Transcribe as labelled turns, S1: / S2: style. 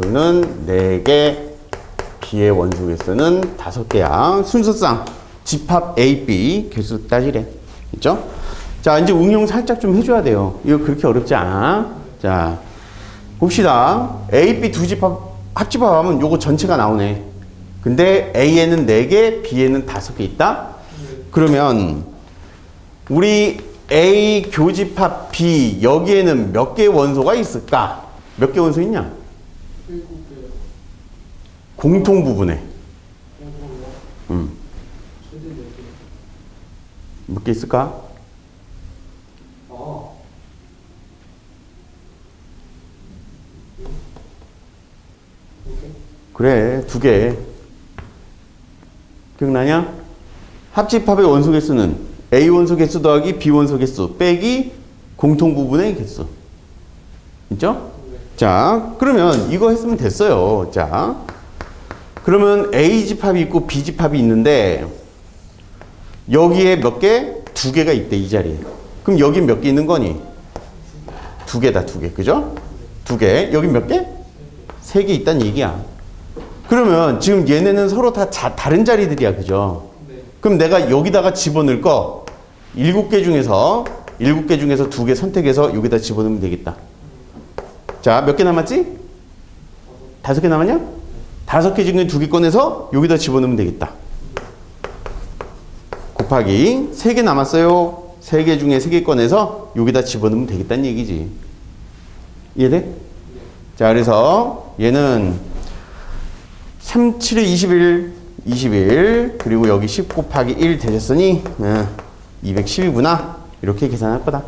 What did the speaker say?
S1: 개수는 4개, B의 원소 개수는 5개야. 순서상 집합 A, B 개수 따지래. 그죠? 자, 이제 응용 살짝 좀 해줘야 돼요. 이거 그렇게 어렵지 않아. 자, 봅시다. A, B 두 집합, 합집합하면 요거 전체가 나오네. 근데 A에는 4개, B에는 5개 있다? 그러면 우리 A 교집합 B 여기에는 몇 개의 원소가 있을까? 몇 개 원소 있냐? 공통 부분에. 음. 몇 개 있을까? 그래 두 개. 기억나냐? 합집합의 원소 개수는 A 원소 개수 더하기 B 원소 개수 빼기 공통 부분의 개수. 있죠?
S2: 네.
S1: 자, 그러면 이거 했으면 됐어요. 자, 그러면 A 집합이 있고 B 집합이 있는데 여기에 몇 개? 두 개가 있대 이 자리에. 그럼 여기 몇 개 있는 거니? 두 개다 두 개, 그죠? 두 개. 여기 몇 개? 세 개 있다는 얘기야. 그러면 지금 얘네는 서로 다 자, 다른 자리들이야, 그죠?
S2: 네.
S1: 그럼 내가 여기다가 집어넣을 거 일곱 개 중에서 일곱 개 중에서 두 개 선택해서 여기다 집어넣으면 되겠다. 자, 몇 개 남았지? 다섯 개 남았냐? 다섯 개 중에 두 개 꺼내서 여기다 집어넣으면 되겠다. 곱하기 세 개 남았어요. 세 개 중에 세 개 꺼내서 여기다 집어넣으면 되겠다는 얘기지. 이해돼? 자, 그래서 얘는 3, 7에 21, 21 그리고 여기 10 곱하기 1 되셨으니 어, 210이구나 이렇게 계산할 거다.